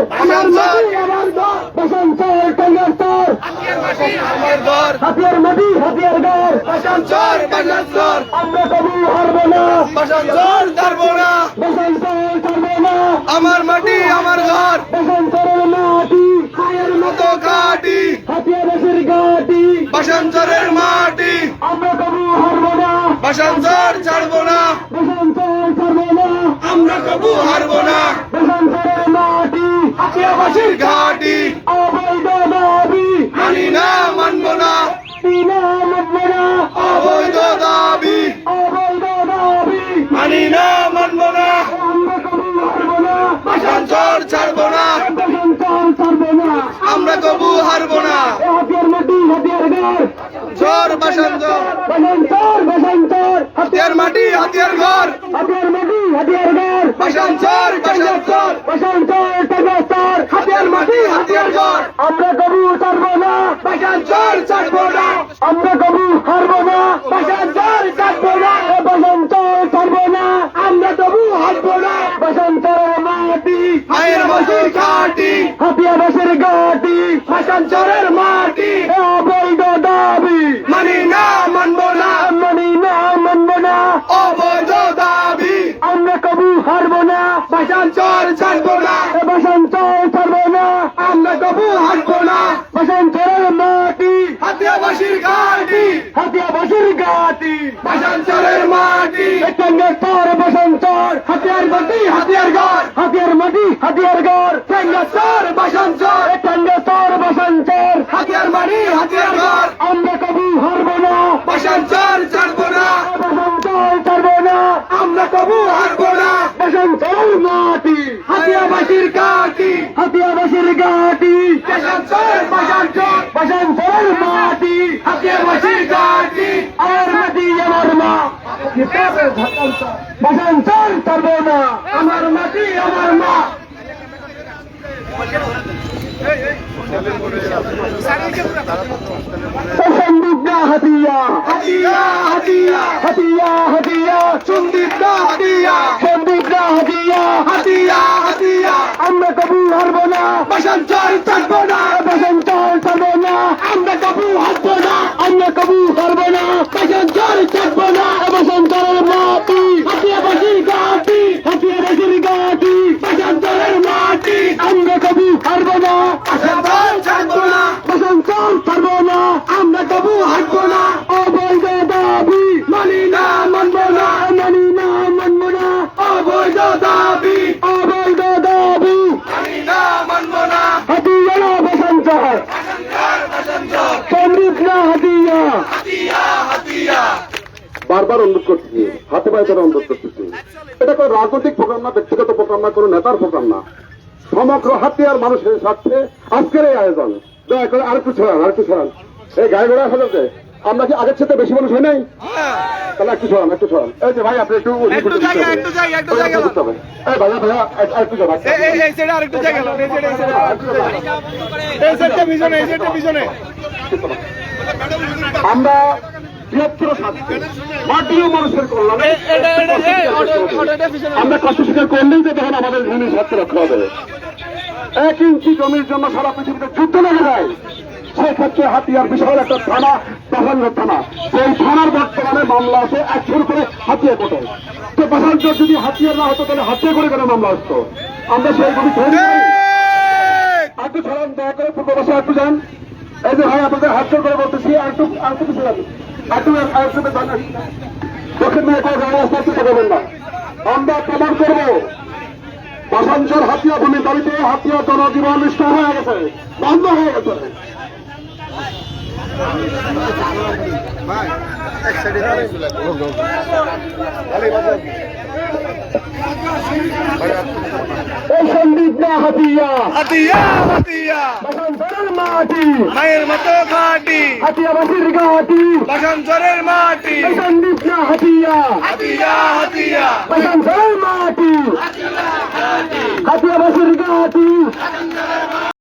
আমার মাটি আমার ঘর। বসন্তর আমার ঘর। হাতিয়ার মাটি হাতিয়ার ঘর। বাসাঞ্চর বাসাঞ্চর আমরা কবু হারব না। বাসাঞ্চর ছাড়বো না। বসন্তর ছাড়ব না। আমার মাটি আমার ঘর। বসন্তরের মাটি মায়ের মতো কাটি। হাতিয়ারের ঘাটি। বাসাঞ্চরের মাটি আমরা কবু হারব না। বাসাঞ্চর ছাড়বো না। বসন্তর ছাড়ব না। আমরা কবু হারবো না। বসন্তরের হাতিয়াবাসীর ঘাটি। অবৈধ দাবি মানি না মানবো না। মানব না অবৈধ দাবি। অবৈধ দাবি মানি না মানবো না। আমরা কবু হারব না বাসাঞ্চর ছাড়বো না। বসন্তর ছাড়ব না আমরা কবু হারবো না। হাতিয়ার মাটি হাতিয়ার ঘর। চর বাসাঞ্চর বসন্তর বসন্তর হাতিয়ার মাটি হাতিয়ার ঘর হাতিয়ার মাটি হাতিয়ার ঘর বাসাঞ্চর বাসাঞ্চর বসন্তর টাঙ্গাস্তর হাতিয়ার মাটি হাতিয়ার ঘর আমরা কবু ছাড়ব না। আমরা কবু হারবো না বাসাঞ্চর ছাড়বো না এ বসন্তর ছাড়ব না আমরা তবু হারবো না বসন্তর মাটি মায়ের বসির ঘাটি হাতিয়াবাসের ঘাটি বাসাঞ্চরের মাটি এ অবৈধ দাবি মানি না মানবো না মানি না মানব না অবৈধ দাবি আমরা কবু হারব না বাসাঞ্চর ছাড়বো না এ বসন্তর ছাড়ব না আমরা তবু হারবো না বসন্তরের মাটি হাতিয়াবাসীর ঘাটি হাতিয়াবাসের ঘাটি বাসাঞ্চরের মাটি টাঙ্গাস্তর বসন্তর হাতিয়ার মাটি হাতিয়ার ঘর হাতিয়ার মাটি হাতিয়ার ঘর টেঙ্গাচর বাসাঞ্চর টাঙ্গাস্তর বসন্তর হাতিয়ার মাটি হাতিয়ার ঘর আমরা কবু হারব না বাসাঞ্চর ছাড়বো না বসন্তর ছাড়ব না আমরা তবু হারবো না বসন্তর মাটি হাতিয়াবাসীর ঘাটি হাতিয়াবাসের ঘাটি বাসাঞ্চর বাসাঞ্চর বসন্তর মাটি হাতিয়াবাসীর ঘাটি আমার মাটি আমার মা বসন্তর ছাড়ব না আমার মাটি আমার মা সন্দীপনা হাতিয়া হাতিয়া হাতিয়া বারবার অনুরোধ করছি হাতে পায়ে ধরে অনুরোধ করতেছি। এটা কোনো রাজনৈতিক প্রোগ্রাম না ব্যক্তিগত প্রোগ্রাম না কোনো নেতার প্রোগ্রাম না। সমগ্র হাতিয়ার মানুষের স্বার্থে আজকের এই আয়োজন। দয়া করে আরেকটু ছড়ান আরেকটু ছড়ান। এই গায়ে গোড়া হাজারতে আমরা কি আগের সাথে বেশি মানুষ হয় নাই? তাহলে একটু ছড়ান একটু ছড়ান। এই যে ভাই আপনি একটু একটু জায়গা, একটু জায়গা, একটু জায়গা। এই ভাইয়া ভাইয়া এক- আরেকটু ছড়ান এই এই সাইডে আরেকটু জায়গা এই সাইডে এই সাইডে জায়গা। এই সাইডটা পিছনে এই সাইডটা পিছনে। আমরা বৃহত্তর স্বার্থে মানুষের কল্যাণে আমরা কষ্ট স্বীকার করলেই যে তখন আমাদের ভূমির স্বার্থ রক্ষা হবে। এক ইঞ্চি জমির জন্য সারা পৃথিবীতে যুদ্ধ লেগে যায় সেক্ষেত্রে হাতিয়ার বিশাল একটা থানা প্রাধান্য থানা। সেই থানার বর্তমানে মামলা আছে একশোর করে হাতিয়ার কোটে। তো বাসাঞ্চর যদি হাতিয়ার না হতো তাহলে হাতিয়ার করে কেন মামলা আসতো? আমরা সেই গুলি ধরে একটু ছড়ান দয়া করে পূর্ব বসে একটু যান। এই যে ভাই আপনাদের হাত করে বলতেছি আর একটু আর একটু আর একটু দাঁড়ান। দক্ষিণ মেয়ে কোনো গাড়ি রাস্তা দিতে পারবেন না আমরা প্রমাণ করব। বাসাঞ্চর হাতিয়া ভূমি দাবিতে হাতিয়া জনজীবন নিষ্ঠ হয়ে গেছে। বন্ধ হয়ে গেছে। এই সন্দীপ না হাতিয়া। হাতিয়া হাতিয়া। মাটি। মায়ের মতো ঘাটি হাতিয়াবাসের ঘাটি। বসন্তরের মাটি। সন্দীপ না হাতিয়া। হাতিয়া হাতিয়া। বসন্তরের মাটি। হাতিয়াবাসের ঘাটি।